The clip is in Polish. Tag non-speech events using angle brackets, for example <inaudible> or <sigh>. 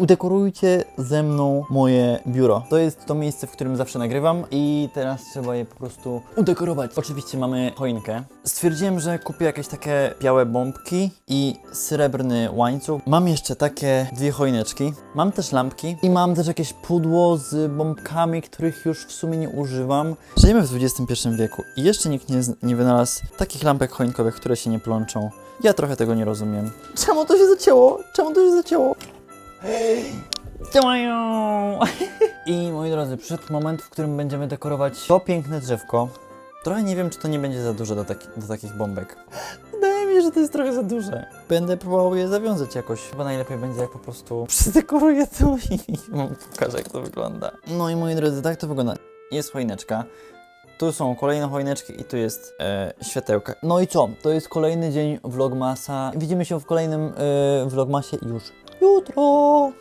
Udekorujcie ze mną moje biuro. To jest to miejsce, w którym zawsze nagrywam i teraz trzeba je po prostu udekorować. Oczywiście mamy choinkę. Stwierdziłem, że kupię jakieś takie białe bombki i srebrny łańcuch. Mam jeszcze takie dwie choineczki. Mam też lampki i mam też jakieś pudło z bombkami, których już w sumie nie używam. Żyjemy w XXI wieku i jeszcze nikt nie, nie wynalazł takich lampek choinkowych, które się nie plączą. Ja trochę tego nie rozumiem. Czemu to się zacięło? Czemu to się zacięło? <laughs> I moi drodzy, przyszedł moment, w którym będziemy dekorować to piękne drzewko. Trochę nie wiem, czy to nie będzie za dużo do, taki, do takich bombek. Wydaje mi się, że to jest trochę za duże. Będę próbował je zawiązać jakoś. Chyba najlepiej będzie, jak po prostu <laughs> przydekoruję to i <laughs> pokażę, jak to wygląda. No i moi drodzy, tak to wygląda. Jest choineczka. Tu są kolejne choineczki i tu jest e, światełka. No i co? To jest kolejny dzień vlogmasa. Widzimy się w kolejnym e, vlogmasie już утро.